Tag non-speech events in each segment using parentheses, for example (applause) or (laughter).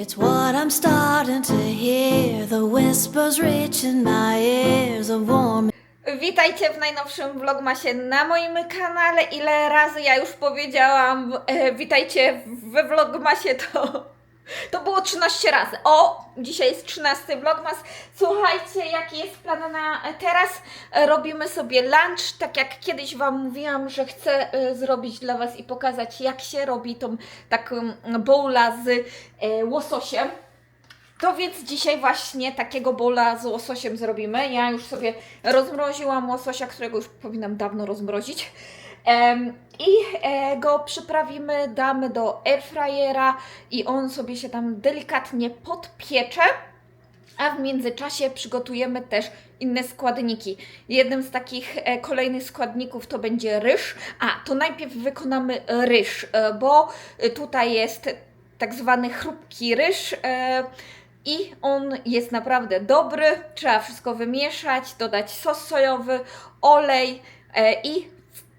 It's what I'm starting to hear. The whispers reach in my ears of warm Witajcie w najnowszym vlogmasie na moim kanale. Ile razy ja już powiedziałam e, witajcie we vlogmasie, to, to było 13 razy. O, dzisiaj jest 13 vlogmas. Słuchajcie, jaki jest plan na teraz? Robimy sobie lunch, tak jak kiedyś Wam mówiłam, że chcę e, zrobić dla Was i pokazać jak się robi tą taką bowla z e, łososiem. To więc dzisiaj właśnie takiego bola z łososiem zrobimy. Ja już sobie rozmroziłam łososia, którego już powinnam dawno rozmrozić. I e, go przyprawimy, damy do airfryera i on sobie się tam delikatnie podpiecze. A w międzyczasie przygotujemy też inne składniki. Jednym z takich e, kolejnych składników to będzie ryż. A, to najpierw wykonamy ryż, e, bo tutaj jest tak zwany chrupki ryż. I on jest naprawdę dobry. Trzeba wszystko wymieszać, dodać sos sojowy, olej i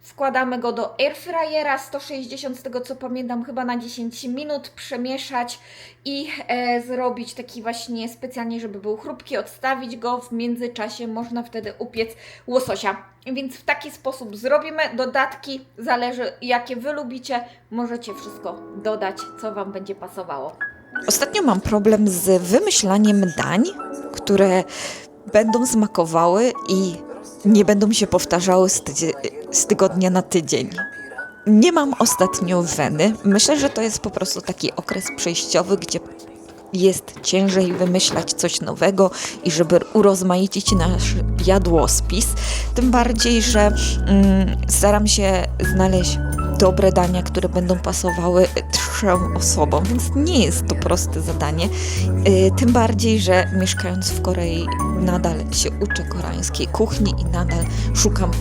wkładamy go do airfryera 160 z tego co pamiętam chyba na 10 minut przemieszać i e, zrobić taki właśnie specjalnie żeby był chrupki, odstawić go w międzyczasie można wtedy upiec łososia. Więc w taki sposób zrobimy. Dodatki zależy jakie wy lubicie. Możecie wszystko dodać co wam będzie pasowało. Ostatnio mam problem z wymyślaniem dań, które będą smakowały i nie będą się powtarzały z, z tygodnia na tydzień. Nie mam ostatnio weny. Myślę, że to jest po prostu taki okres przejściowy, gdzie jest ciężej wymyślać coś nowego i żeby urozmaicić nasz jadłospis. Tym bardziej, że mm, staram się znaleźć dobre dania, które będą pasowały trzem osobom, więc nie jest to proste zadanie. Y, Tym bardziej, że mieszkając w Korei nadal się uczę koreańskiej kuchni i nadal szukam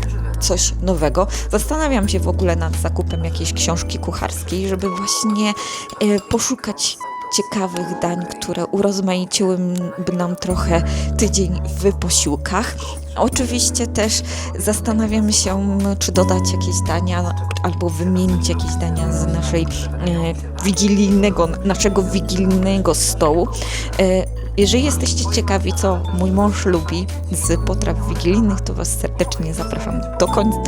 coś nowego. Zastanawiam się w ogóle nad zakupem jakiejś książki kucharskiej, żeby właśnie y, poszukać ciekawych dań, które urozmaiciłyby nam trochę tydzień w posiłkach. Oczywiście też zastanawiam się, czy dodać jakieś dania albo wymienić jakieś dania z naszej e, wigilijnego, naszego wigilijnego stołu. E, jeżeli jesteście ciekawi, co mój mąż lubi z potraw wigilijnych, to Was serdecznie zapraszam do końca.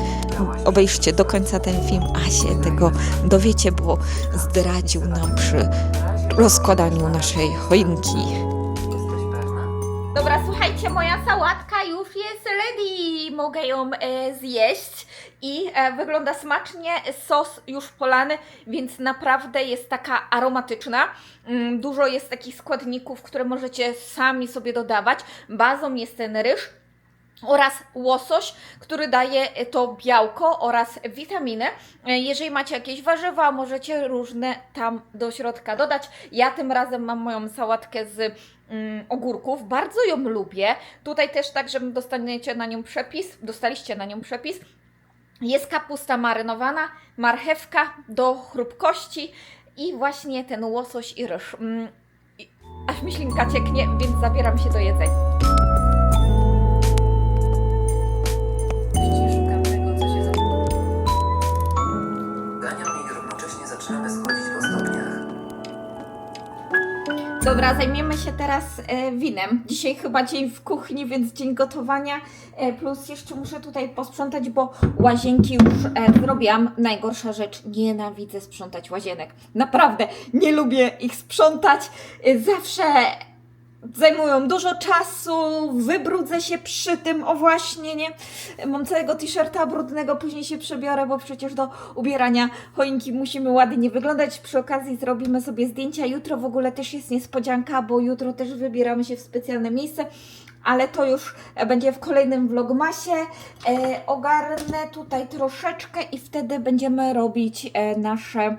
Obejrzcie do końca ten film, a się tego dowiecie, bo zdradził nam przy rozkładaniu naszej choinki. Słuchajcie, moja sałatka już jest ready. Mogę ją e, zjeść i e, wygląda smacznie. Sos już polany, więc naprawdę jest taka aromatyczna. Mm, dużo jest takich składników, które możecie sami sobie dodawać. Bazą jest ten ryż oraz łosoś, który daje to białko oraz witaminy. E, Jeżeli macie jakieś warzywa, możecie różne tam do środka dodać. Ja tym razem mam moją sałatkę z mm, ogórków. Bardzo ją lubię. Tutaj też tak, że dostaniecie na nią przepis, dostaliście na nią przepis. Jest kapusta marynowana, marchewka do chrupkości i właśnie ten łosoś i ryż. Mm, Aż mi ślinka cieknie, więc zabieram się do jedzenia. Dobra, zajmiemy się teraz e, winem. Dzisiaj chyba dzień w kuchni, więc dzień gotowania. E, plus jeszcze muszę tutaj posprzątać, bo łazienki już e, zrobiłam. Najgorsza rzecz, nienawidzę sprzątać łazienek. Naprawdę, nie lubię ich sprzątać. E, zawsze zajmują dużo czasu, wybrudzę się przy tym, o właśnie, nie? Mam całego t-shirta brudnego, później się przebiorę, bo przecież do ubierania choinki musimy ładnie wyglądać. Przy okazji zrobimy sobie zdjęcia. Jutro w ogóle też jest niespodzianka, bo jutro też wybieramy się w specjalne miejsce. Ale to już będzie w kolejnym vlogmasie. E, ogarnę tutaj troszeczkę i wtedy będziemy robić e, nasze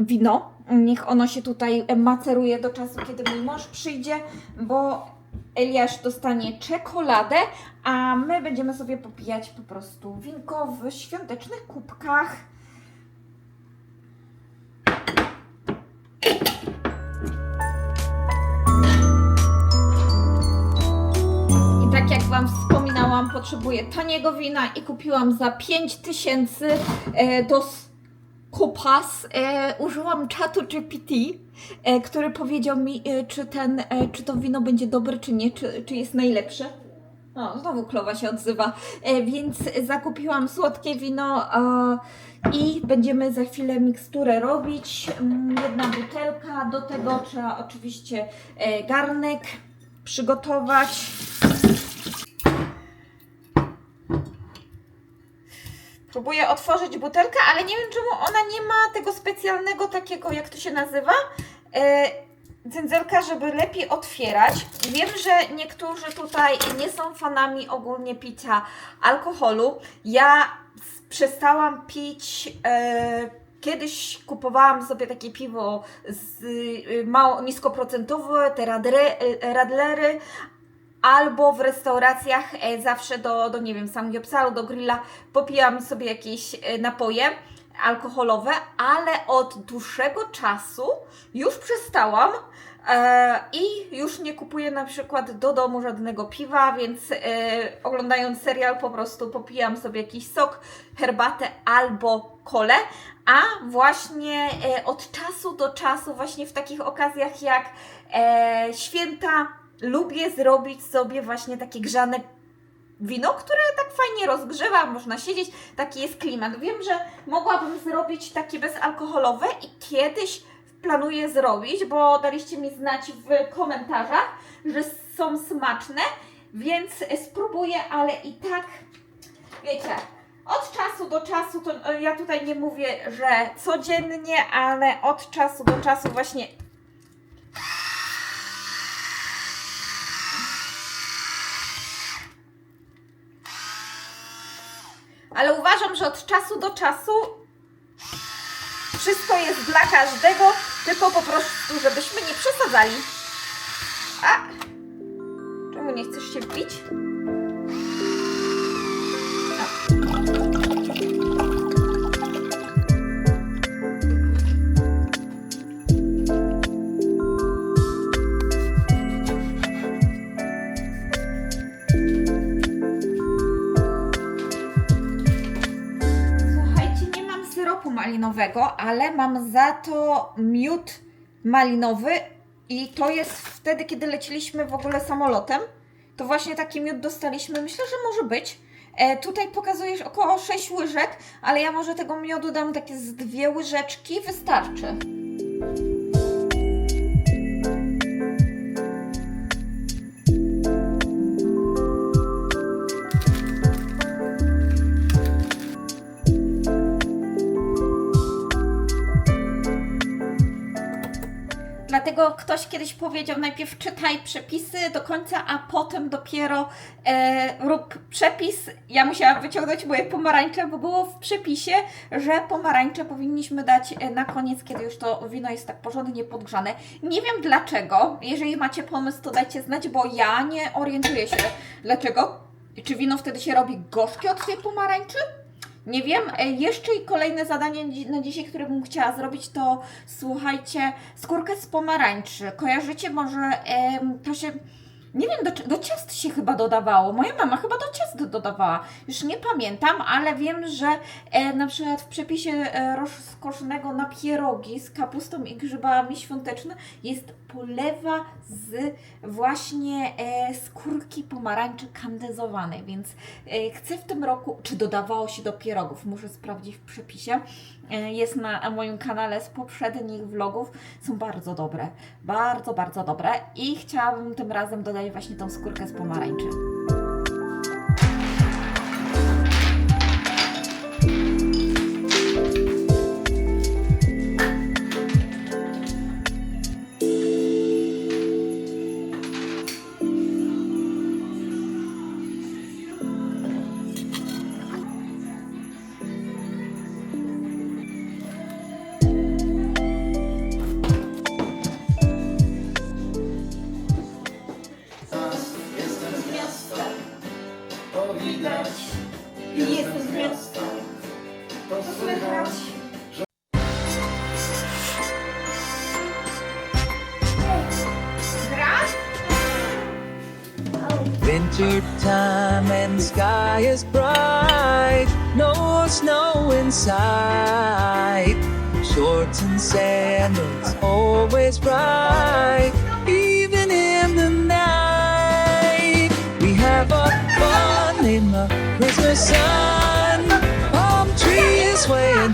wino. Niech ono się tutaj maceruje do czasu, kiedy mój mąż przyjdzie, bo Eliasz dostanie czekoladę, a my będziemy sobie popijać po prostu winko w świątecznych kubkach. I tak jak Wam wspominałam, potrzebuję taniego wina i kupiłam za 5000 e, do kupas e, użyłam czatu GPT, e, który powiedział mi, e, czy, ten, e, czy to wino będzie dobre, czy nie, czy, czy jest najlepsze. O, znowu klowa się odzywa. E, więc zakupiłam słodkie wino e, i będziemy za chwilę miksturę robić. Mm, Jedna butelka, do tego trzeba oczywiście e, garnek przygotować. Próbuję otworzyć butelkę, ale nie wiem czemu ona nie ma tego specjalnego takiego, jak to się nazywa, e, dzędzelka, żeby lepiej otwierać. Wiem, że niektórzy tutaj nie są fanami ogólnie picia alkoholu. Ja przestałam pić. E, Kiedyś kupowałam sobie takie piwo z y, mało niskoprocentowe, te radre, y, radlery, albo w restauracjach e, zawsze do, do nie wiem, samgyeopsalu, do grilla popijam sobie jakieś e, napoje alkoholowe, ale od dłuższego czasu już przestałam e, i już nie kupuję na przykład do domu żadnego piwa, więc oglądając serial po prostu popijam sobie jakiś sok, herbatę albo kolę, a właśnie od czasu do czasu, właśnie w takich okazjach jak święta, lubię zrobić sobie właśnie takie grzane wino, które tak fajnie rozgrzewa, można siedzieć, taki jest klimat. Wiem, że mogłabym zrobić takie bezalkoholowe i kiedyś planuję zrobić, bo daliście mi znać w komentarzach, że są smaczne, więc spróbuję, ale i tak, wiecie, od czasu do czasu, to e, ja tutaj nie mówię, że codziennie, ale od czasu do czasu właśnie ale uważam, że od czasu do czasu wszystko jest dla każdego, tylko po prostu, żebyśmy nie przesadzali. A! Czemu nie chcesz się wbić? Malinowego, ale mam za to miód malinowy i to jest wtedy, kiedy leciliśmy w ogóle samolotem. To właśnie taki miód dostaliśmy. Myślę, że może być. E, tutaj pokazujesz około 6 łyżek, ale ja może tego miodu dam takie z dwie łyżeczki, wystarczy. Ktoś kiedyś powiedział, najpierw czytaj przepisy do końca, a potem dopiero e, rób przepis. Ja musiałam wyciągnąć moje pomarańcze, bo było w przepisie, że pomarańcze powinniśmy dać e, na koniec, kiedy już to wino jest tak porządnie podgrzane. Nie wiem dlaczego. Jeżeli macie pomysł, to dajcie znać, bo ja nie orientuję się dlaczego. Czy wino wtedy się robi gorzkie od tej pomarańczy? Nie wiem. E, Jeszcze i kolejne zadanie na dzisiaj, które bym chciała zrobić, to słuchajcie, skórkę z pomarańczy. Kojarzycie może, to się, nie wiem, do, do ciast się chyba dodawało. Moja mama chyba do ciast dodawała. Już nie pamiętam, ale wiem, że e, na przykład w przepisie e, rozkosznego na pierogi z kapustą i grzybami świąteczne jest polewa z właśnie e, skórki pomarańczy kandezowanej, więc e, chcę w tym roku, czy dodawało się do pierogów, muszę sprawdzić w przepisie. E, jest na moim kanale z poprzednich vlogów, są bardzo dobre, bardzo, bardzo dobre i chciałabym tym razem dodać właśnie tą skórkę z pomarańczy. Winter time and the sky is bright. no snow inside. Shorts and sandals, always bright, even in the night. We have a fun in the Christmas sun. Palm trees swaying,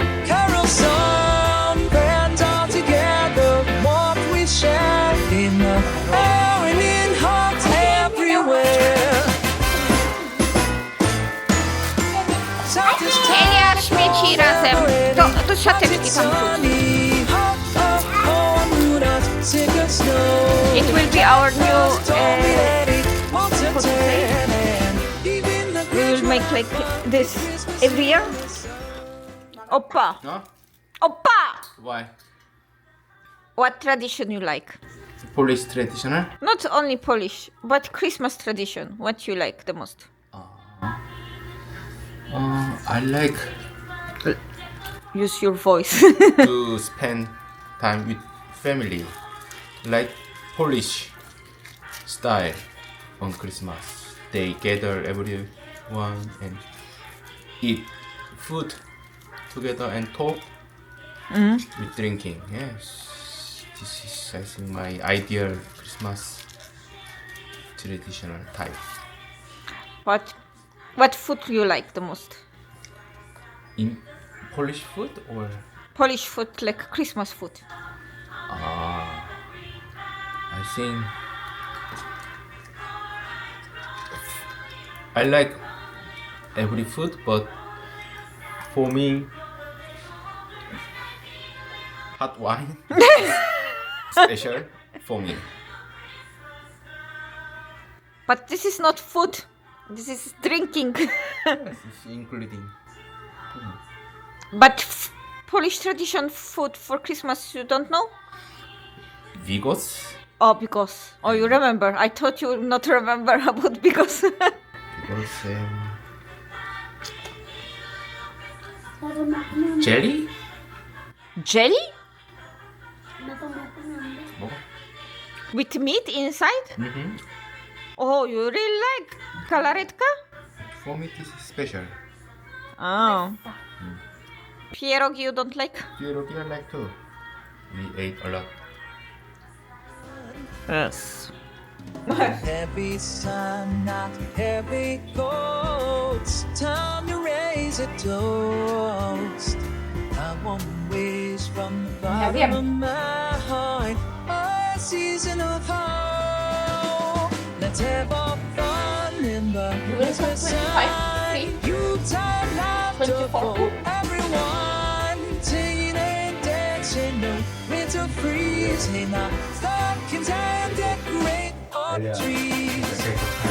razem. To, to siateczki tam wrzuć. It will be our new. Uh, we will make like this every year. Opa! No? Opa! Why? What tradition you like? Polish traditional? Not only Polish, but Christmas tradition. What you like the most? Uh, I like Use your voice. (laughs) (laughs) to spend time with family, like Polish style on Christmas. They gather everyone and eat food together and talk mm-hmm. with drinking. Yes, this is I think my ideal Christmas traditional type. what what food you like the most? In Polish food or Polish food like Christmas food. Ah, I think I like every food, but for me, hot wine (laughs) special for me. But this is not food. This is drinking. It's including (laughs) but f- Polish tradition food for Christmas you don't know? Vigos Oh, because oh you remember? I thought you would not remember (laughs) about because. because um, jelly. Jelly Oh, with meat inside? mm-hmm. Oh, you really like kalaretka? For me, this is special. Oh. Pierogi you don't like? Pierogi I like too. We ate a lot. Yes. (laughs) Heavy sun, not heavy goats. Time to raise a toast. I want to wish from the bottom of my heart a season of hope. Let's have our fun in the Christmas sun. Yuletide laughter for everyone. Singing, and dancing, no winter freezing I'm stuck inside the great oak trees.